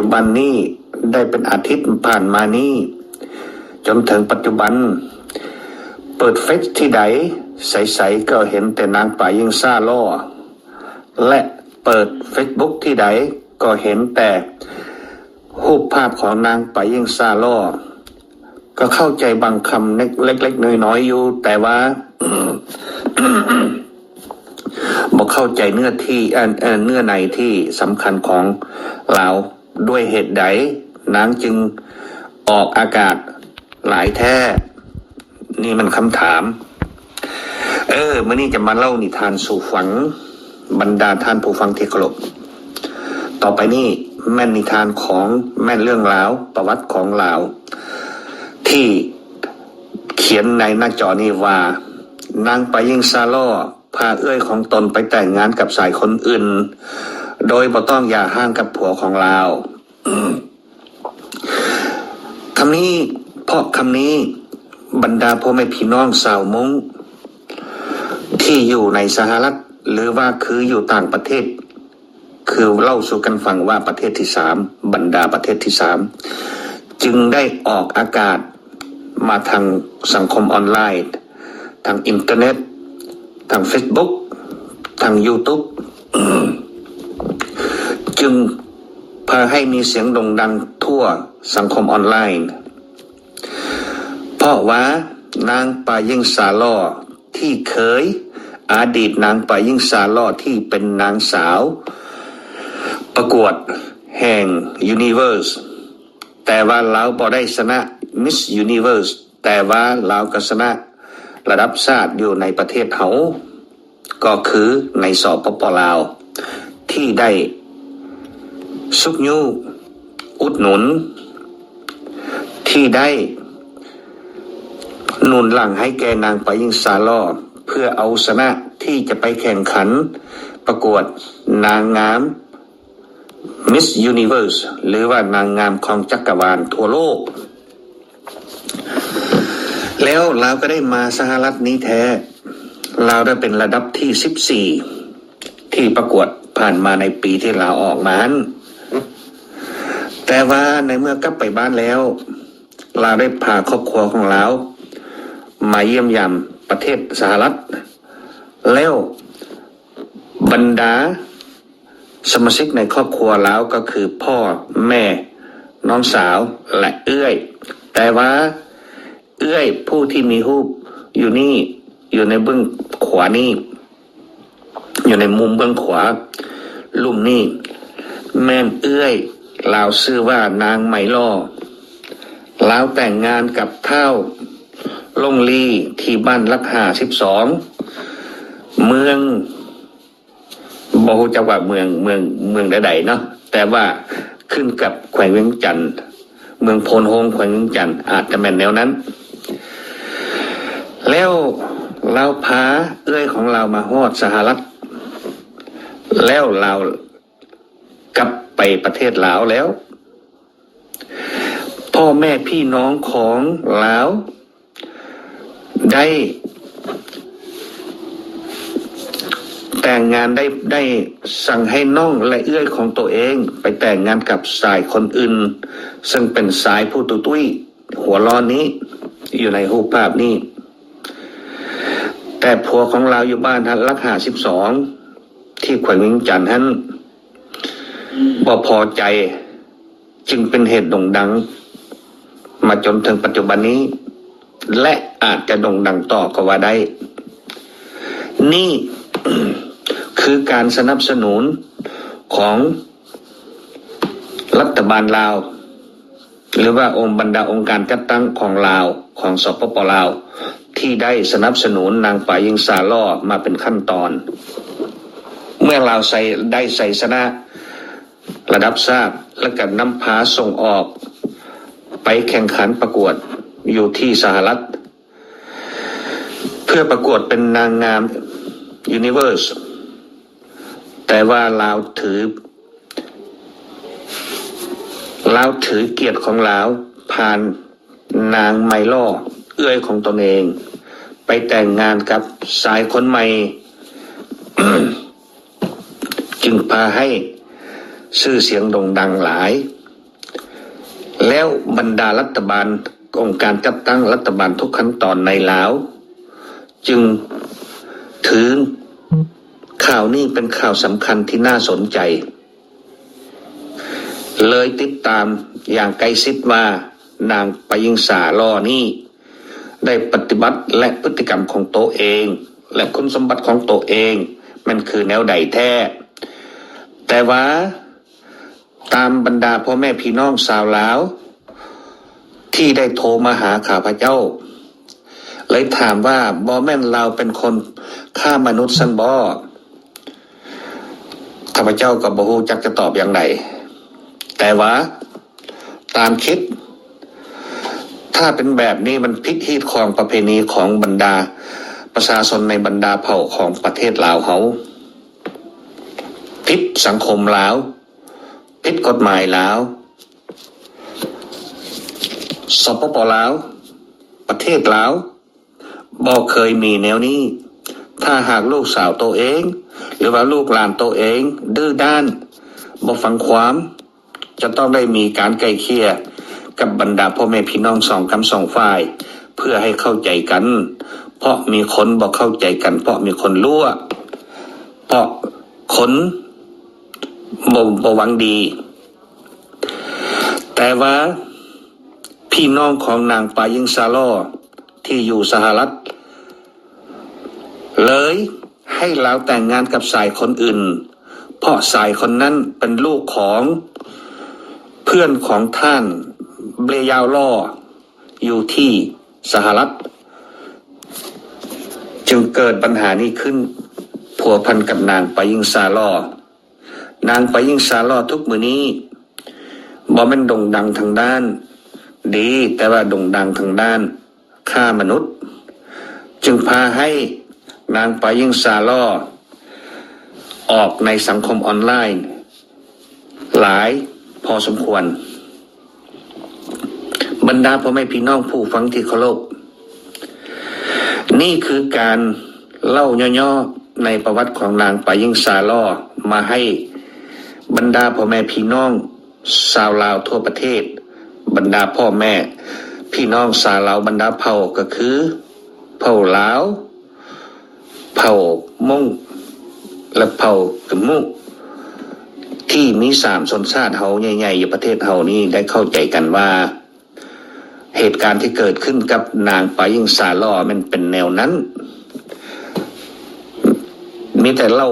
จุบันนี้ได้เป็นอาทิตย์ผ่านมานี้ จนถึงปัจจุบัน เปิดเฟซที่ใด ใสๆก็เห็นแต่นางป่ายิงซาล่อ และเปิดเฟซบุ๊กที่ใดก็เห็นแต่รูปภาพของนางป่ายิงซาล่อ ก็เข้าใจบางคำเล็กๆน้อยๆอยู่ แต่ว่าบอกเข้าใจเนื้อที่เอ่อเอ่อเนื้อในที่สำคัญของเรา ด้วยเหตุใดนางจึงออกอากาศหลายแท้นี่มันคำถาม เออมื่อนี้จะมาเล่านิทานสู่ฝังบรรดาท่านผู้ฟังที่เคารพต่อไปนี้แม่นนิทานของแม่นเรื่องราวประวัติของเราว ที่เขียนในหน้าจอนี้ว่า นางไปยิงซาล่อพาเอื้อยของตนไปแต่งงานกับสายคนอื่น โดยบ่ต้องอย่าห้างกับผัวของเราคำนี้เพราะคำนี้บรรดาพ่อแม่พี่น้องสาวมุ้ง ที่อยู่ในสหรัฐหรือว่าคืออยู่ต่างประเทศ คือเล่าสู่กันฟังว่าประเทศที่สามบรรดาประเทศที่สามจึงได้ออกอากาศมาทางสังคมออนไลน์ ทางอินเทอร์เน็ต ทาง Facebook ทาง YouTube จึงพาให้มีเสียงโด่งดังทั่วสังคมออนไลน์ เพราะว่านางปายิ่งสาล่อที่เคยอดีตนางปายิ่งสาล่อที่เป็นนางสาว ประกวดแห่ง Universe แต่ว่าเราบอได้ชนะ Miss Universe แต่ว่าเราก็ชนะระดับชาติอยู่ในประเทศเขา ก็คือในสอบปปลาว ที่ได้ สุกยูอุดหนุน ที่ได้หนุนหลังให้แกนางไปยิงซาลอเพื่อเอาชนะที่จะไปแข่งขันประกวดนางงาม Miss Universe หรือว่านางงามของจักรวาลทั่วโลก แล้วเราก็ได้มาสหรัฐนี้แท้ เราได้เป็นระดับที่สิบสี่ที่ประกวดผ่านมาในปีที่เราออกมานั้น แต่ว่าในเมื่อกลับไปบ้านแล้ว เราได้พาครอบครัวของเรามาเยี่ยมยามประเทศสหรัฐ แล้วบรรดาสมาชิกในครอบครัวแล้วก็คือพ่อแม่น้องสาวและเอื้อย แต่ว่า เอื้อยผู้ที่มีรูปอยู่นี่อยู่ในเบื้องขวานี่ อยู่ในมุมเบื้องขวาลุ่มนี่แม่เอื้อย ลาวชื่อว่านางไหมล่อลาวแต่งงานกับเท่าลงลีที่บ้านลักหาสิบสองเมืองบฮูจังหวัดเมืองเมืองเมืองใดๆเนาะแต่ว่าขึ้นกับแขวงเวียงจันทร์เมืองโพนโฮงแขวงเวียงจันทร์อาจจะแม่นแนวนั้น แล้วเราพาเอื้อยของเรามาฮอดสหรัฐ แล้วเรา ปประเทศลาวแล้ว พ่อแม่พี่น้องของลาว ได้แต่งงานได้ได้สั่งให้น้องและเอื้อยของตัวเอง ไปแต่งงานกับสายคนอื่น ซึ่งเป็นสายผู้ตุตุ้ยหัวล้อนนี้ อยู่ในรูปภาพนี้ แต่ผัวของเราอยู่บ้านทันรักหาสิบสองที่แขวงวิงจันทร์ท่าน บ่พอใจ จึงเป็นเหตุโด่งดัง มาจนถึงปัจจุบันนี้ และอาจจะโด่งดังต่อก็ว่าได้ นี่คือการสนับสนุนของรัฐบาลลาว หรือว่าองค์บรรดาองค์การจัดตั้งของลาวของสปปลาว ที่ได้สนับสนุนนางป่ายิงซาล่อมาเป็นขั้นตอน เมื่อลาวใส่ได้ใส่ชนะ ระดับทราบและกันนำพาส่งออก ไปแข่งขันประกวดอยู่ที่สหรัฐ เพื่อประกวดเป็นนางงาม Universe แต่ว่าลาวถือลาวถือเกียรติของลาวผ่านนางไมล่อ เอื้อยของตนเอง ไปแต่งงานกับสายคนใหม่ จึงพาให้ ชื่อเสียงโด่งดังหลาย แล้วบรรดารัฐบาลองค์การจัดตั้งรัฐบาลทุกขั้นตอนในลาว จึงถือข่าวนี้เป็นข่าวสำคัญที่น่าสนใจ เลยติดตามอย่างใกล้ชิดว่านางปยิงสาล่อนี่ได้ปฏิบัติและพฤติกรรมของตัวเอง และคุณสมบัติของตัวเอง มันคือแนวใดแท้ แต่ว่า ตามบรรดาพ่อแม่พี่น้องสาวลาว ที่ได้โทรมาหาข้าพเจ้า เลยถามว่าบอแม่นเราเป็นคนฆ่ามนุษย์สันบอข้าพเจ้ากับบฮูจักจะตอบอย่างไรแต่ว่าตามคิด ถ้าเป็นแบบนี้มันพิษฮีของประเพณีของบรรดา ประชาชนในบรรดาเผ่าของประเทศลาวเขาพิษสังคมลาว พิษกฎหมายลาวสปปลาว ประเทศลาวบอกเคยมีแนวนี้ ถ้าหากลูกสาวตัวเอง หรือว่าลูกหลานตัวเอง ดื้อด้านบ่ฟังความ จะต้องได้มีการไกลเคียกับบรรดาพ่อแม่พี่น้องสองคำสองฝ่าย เพื่อให้เข้าใจกัน เพราะมีคนบอกเข้าใจกัน เพราะมีคนรั่วเพราะคน บ่บ่หวังดี แต่ว่าพี่น้องของนางปายิงซาลอที่อยู่สหรัฐ เลยให้เราแต่งงานกับสายคนอื่น เพราะสายคนนั้นเป็นลูกของเพื่อนของท่านเบรยาวล่ออยู่ที่สหรัฐ จึงเกิดปัญหานี้ขึ้นผัวพันกับนางปายิงซาลอ นางปายิ่งซาลอทุกมือนี้บ่แม่นโด่งดังทางด้าน ดีแต่ว่าโด่งดังทางด้านฆ่ามนุษย์ จึงพาให้นางปายิ่งซาลอออกในสังคมออนไลน์ หลายพอสมควร บรรดาพ่อแม่พี่น้องผู้ฟังที่เคารพนี่คือการเล่าย่อๆในประวัติของนางปายิงซาลอมาให้ บรรดาพ่อแม่พี่น้องชาวลาวทั่วประเทศ บรรดาพ่อแม่ พี่น้องชาวลาวบรรดาเผ่าก็คือเผ่าลาวเผ่ามงและเผ่ากมุกที่มีสามชนชาติเฮาใหญ่ๆอยู่ประเทศเฮานี่ได้เข้าใจกันว่า เหตุการณ์ที่เกิดขึ้นกับนางปายิงซาล่อมันเป็นแนวนั้น มีแต่เล่า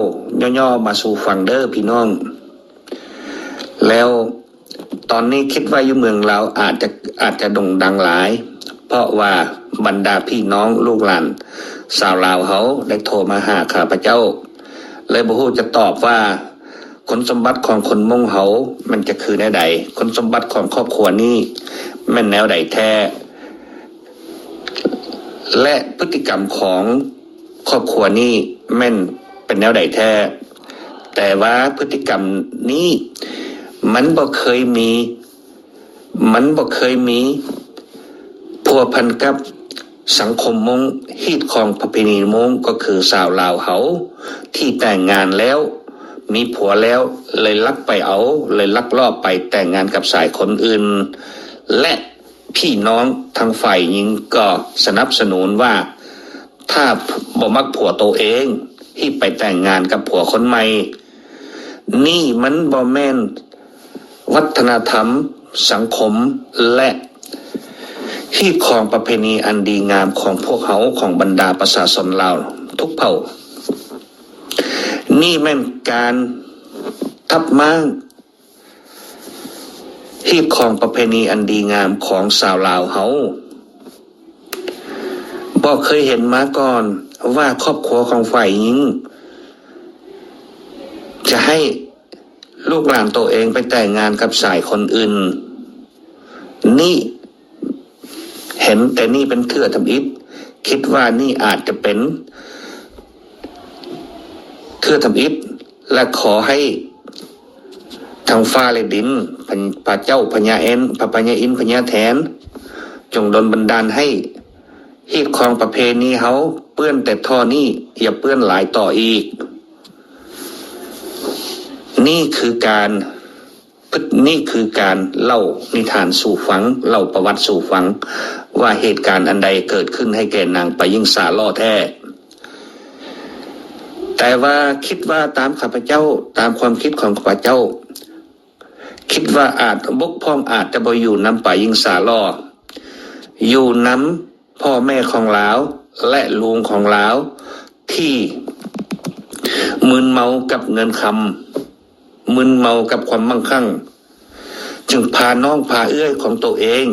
ย่อๆมาสู่ฟังเดอ้อพี่น้อง แล้วตอนนี้คิดว่าอยู่เมืองเราอาจจะอาจจะด่งดังหลาย เพราะว่าบรรดาพี่น้องลูกหลานสาวลาวเขาได้โทรมาหาข้าพเจ้า เลยบ่ฮู้จะตอบว่าคุณสมบัติของคนมงเขามันจะคือแนวใดคุณสมบัติของครอบครัวนี้แม่นแนวใดแท้ และพฤติกรรมของครอบครัวนี้แม่นเป็นแนวใดแท้ แต่ว่าพฤติกรรมนี้ มันบ่เคยมี มันบ่เคยมีพัวพันกับสังคมมงฮีดของประเพณีมงก็คือสาวลาวเขาที่แต่งงานแล้ว มีผัวแล้วเลยลักไปเอา เลยลักลอบไปแต่งงานกับสายคนอื่น และพี่น้องทางฝ่ายหญิงก็สนับสนุนว่า ถ้าบ่มักผัวตัวเองที่ไปแต่งงานกับผัวคนใหม่ นี่มันบ่แม่น วัฒนธรรม สังคมและที่ของประเพณีอันดีงามของพวกเขาของบรรดาประชาชนเราวทุกเผ่า นี่แม่นการทับม้างที่ของประเพณีอันดีงามของสาวลาวเขาบอกเคยเห็นมาก่อนว่าครอบครัวของฝ่ายหญิง จะให้ ลูกหลานตัวเองไปแต่งงานกับสายคนอื่น นี่เห็นแต่นี่เป็นเครือทำอิฐคิดว่านี่อาจจะเป็นเครือทำอิฐและขอให้ทางฟ้าและดินพระพระเจ้าพญาเอ็นพระพญาอินพญาแทน จงดลบันดาลให้ฮีดของประเพณีเขาเปื้อนแต่ท่อนี่อย่าเปื้อนหลายต่ออีก นี่คือการนี่คือการเล่านิทานสู่ฟัง เล่าประวัติสู่ฟัง ว่าเหตุการณ์อันใดเกิดขึ้นให้แก่นางไปยิ่งสาล่อแท้ แต่ว่าคิดว่าตามข้าพเจ้าตามความคิดของข้าพเจ้า คิดว่าอาจบกพร่องอาจจะบ่อยู่น้ำป่ายิงสาล่ออยู่น้ำพ่อแม่ของลาวและลุงของลาวที่มึนเมากับเงินคำ มึนเมากับความมั่งคั่ง จึงพาน้องพาเอื้อยของตัวเอง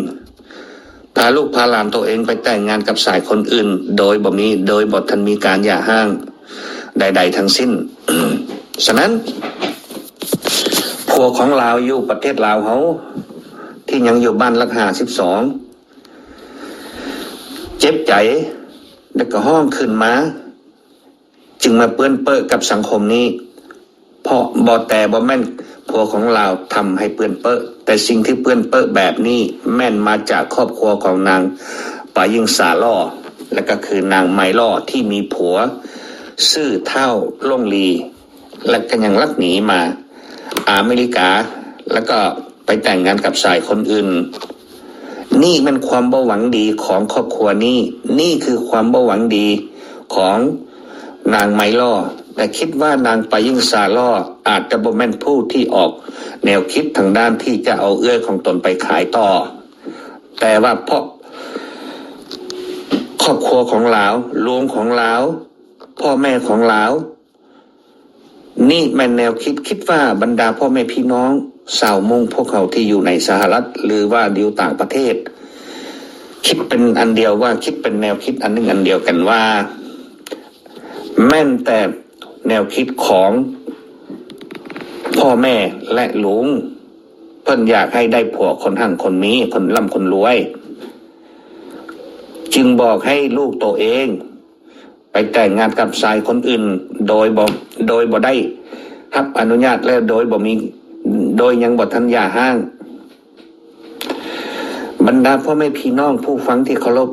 พาลูกพาหลานตัวเองไปแต่งงานกับสายคนอื่น โดยบ่มีโดยบ่ทันมีการหย่าห้าง ใด ๆ ทั้งสิ้น ฉะนั้นผัวของลาวอยู่ประเทศลาวเขาที่ยังอยู่บ้านลักหาสิบสองเจ็บใจแล้วก็ห้องขึ้นมา จึงมาเปื้อนเปื้อกับสังคมนี้ เพราะบอแต่บอแม่นผัวของเราทำให้เปื้อนเปื้อแต่สิ่งที่เปื้อนเปื้อแบบนี้แม่นมาจากครอบครัวของนางปายิงสาล่อและก็คือนางไมล่อที่มีผัว ซื่อเท่าล่งลี และก็ยังลักหนีมา อเมริกา แล้วก็ไปแต่งงานกับชายคนอื่น นี่มันความเบ่หวังดีของครอบครัวนี้ นี่คือความเบ่หวังดีของนางไมล่อ แต่คิดว่านางปายิ่งซาล่ออาจจะบ่แม่นผู้ที่ออกแนวคิดทางด้านที่จะเอาเอื้อยของตนไปขายต่อ แต่ว่าเพราะครอบครัวของลาวลุงของลาวพ่อแม่ของลาวนี่มันแนวคิดคิดว่าบรรดาพ่อแม่พี่น้องสาวมงพวกเขาที่อยู่ในสหรัฐ หรือว่าอยู่ต่างประเทศ คิดเป็นอันเดียวว่าคิดเป็นแนวคิดอันหนึ่งอันเดียวกันว่า แม่นแต่ แนวคิดของพ่อแม่และลุง เพิ่นอยากให้ได้ผัวคนหั่งคนมีคนร่ำคนรวย จึงบอกให้ลูกตัวเอง ไปแต่งงานกับชายคนอื่น โดยบ่โดยบ่ได้รับอนุญาตและโดยบ่มีโดยยังบ่ทันยาห้าง บรรดาพ่อแม่พี่น้องผู้ฟังที่เคารพ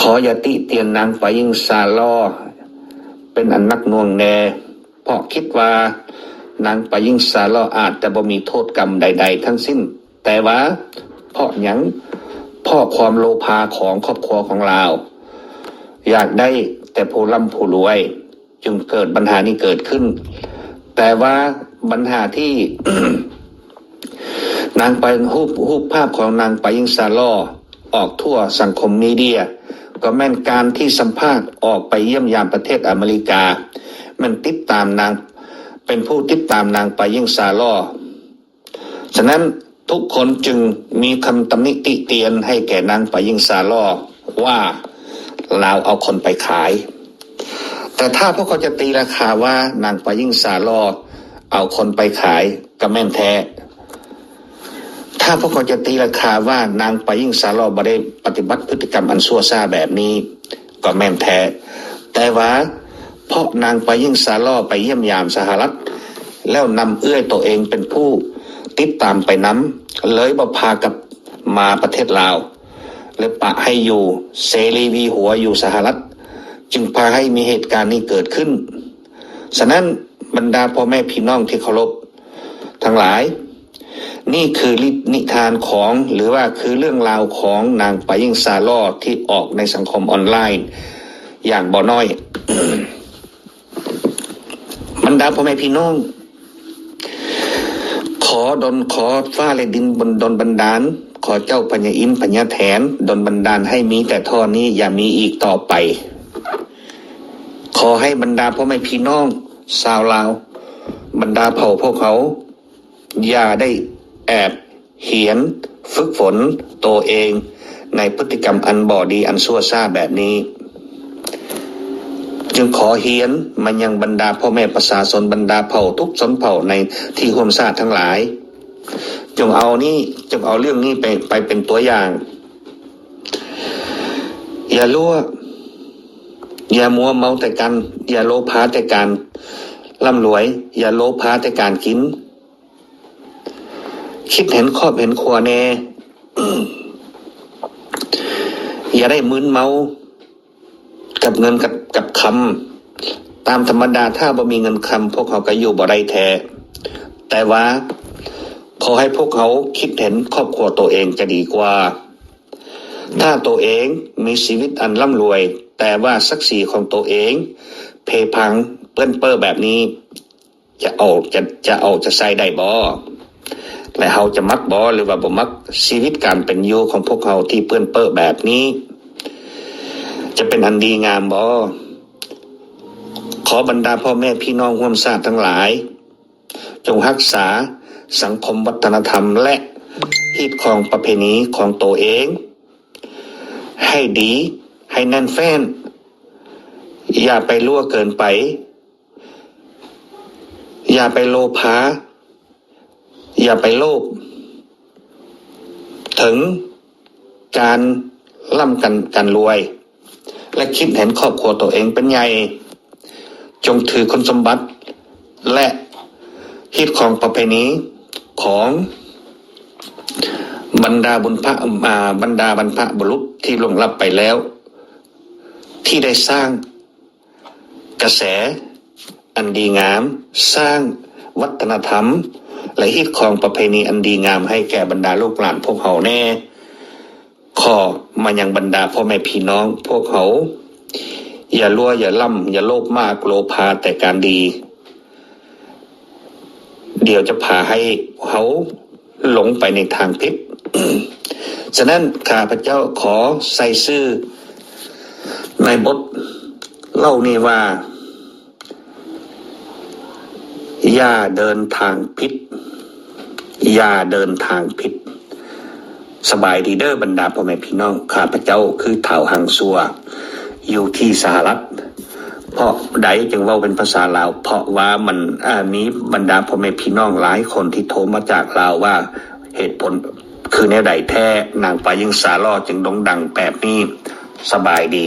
ขออย่าติเตียนนางไปยิงซาลอ เป็นอันนักน่วงแน่เพราะคิดว่านางไปยิ่งซาลออาจจะบ่มีโทษกรรมใด ๆ ทั้งสิ้น แต่ว่าเพราะยังพ่อความโลภาของครอบครัวของเราอยากได้แต่ผู้ร่ำผู้รวย จึงเกิดปัญหานี้เกิดขึ้น แต่ว่าปัญหาที่ นางไปรูปรูปภาพของนางไปยิงซาลอออกทั่วสังคมมีเดีย ก็แม่นการที่สัมภาษณ์ออกไปเยี่ยมยามประเทศอเมริกา มันติดตามนางเป็นผู้ติดตามนางไปยิ่งซาลอฉะนั้นทุกคนจึงมีคำตำหนิติเตียนให้แก่นางไปยิ่งซาลอว่าลาวเอาคนไปขาย แต่ถ้าพวกเขาจะตีราคาว่านางไปยิ่งซาลอเอาคนไปขายก็แม่นแท้ ถ้าพวกเขาจะตีราคาว่านางไปยิ่งซาลอบได้ปฏิบัติพฤติกรรมอันชั่วซาแบบนี้ ก็แม่นแท้ แต่ว่าเพราะนางไปยิ่งซาลอไปเยี่ยมยามสหรัฐ แล้วนำเอื้อยตัวเองเป็นผู้ติดตามไปน้ำเลยบพากับมาประเทศลาวเลยปะให้อยู่เสรีวีหัวอยู่สหรัฐ จึงพาให้มีเหตุการณ์นี้เกิดขึ้น ฉะนั้นบรรดาพ่อแม่พี่น้องที่เคารพทั้งหลาย นี่คือนิทานของหรือว่าคือเรื่องราวของนางปายิ่งซาลอที่ออกในสังคมออนไลน์ อย่างบ่อน้อยบรรดาพ่อแม่พี่น้อง ขอดนขอฟ้าและดินบนดนบันดาล ขอเจ้าปัญญาอินปัญญาแถนดนบันดาลให้มีแต่ท่อนี้อย่ามีอีกต่อไป ขอให้บรรดาพ่อแม่พี่น้องชาวลาว บรรดาเผ่าพวกเขา อย่าได้ แอบเหียน ฝึกฝนตัวเอง ในพฤติกรรมอันบอดีอันชั่วซ่าแบบนี้ จึงขอเฮียนมันยังบรรดาพ่อแม่ประชาชนบรรดาเผ่าทุกชนเผ่าในที่ห่วมชาติทั้งหลาย จงเอานี่จงเอาเรื่องนี้ไปไปเป็นตัวอย่าง อย่าลั่วอย่ามัวเมาแต่กัน อย่าโลภะแต่การร่ำรวย อย่าโลภะแต่การกิน คิดเห็นครอบเห็นครัวแน่อย่าได้มึนเมา กับเงินกับกับคำตามธรรมดาถ้าบ่มีเงินคำพวกเขาก็อยู่บ่ได้แท้แต่ว่าขอให้พวกเขาคิดเห็นครอบครัวตัวเองจะดีกว่า ถ้าตัวเองมีชีวิตอันร่ำรวย แต่ว่าศักดิ์ศรีของตัวเอง เพพังเปื้อนเป้อแบบนี้ จะเอาจะจะเอาจะใส่ได้บ่ และเขาจะมักบ่หรือว่าบ่มักชีวิตการเป็นอยู่ของพวกเขาที่เปื้อนเป้อแบบนี้ จะเป็นอันดีงามบ่ขอบรรดาพ่อแม่พี่น้องร่วมชาติทั้งหลาย จงรักษาสังคมวัฒนธรรมและฮีดของประเพณีของตัวเอง ให้ดีให้แน่นแฟ้น อย่าไปล่วเกินไป อย่าไปโลภา อย่าไปโลภถึงการล่ำกันกันรวย และคิดเห็นครอบครัวตัวเองเป็นใหญ่ จงถือคุณสมบัติ และฮิตของประเพณีของบรรดาบุญพระบรรดาบรรพบุรุษที่ล่วงลับไปแล้ว ที่ได้สร้างกระแสอันดีงาม สร้างวัฒนธรรม และฮิตของประเพณีอันดีงามให้แก่บรรดาลูกหลานพวกเขาแน่ขอมายังบรรดาพ่อแม่พี่น้องพวกเขา อย่าลัวอย่าล่ำอย่าโลภมากโลภาแต่การดี เดี๋ยวจะพาให้เขาหลงไปในทางผิดฉะนั้นข้าพเจ้าขอใส่ซื่อในบทเล่านี่ว่า อย่าเดินทางผิดอย่าเดินทางผิดสบายดีเด้อบรรดาพ่อแม่พี่น้องข้าพเจ้าคือเถาหังซัว อยู่ที่สหรัฐ เพราะใดจึงว่าเป็นภาษาลาว เพราะว่ามันอ่ามีบรรดาพ่อแม่พี่น้องหลายคนที่โทรมาจากลาวว่าเหตุผลคือแนวใดแท้นางปายิงสาลอจึงดงดังแบบนี้สบายดี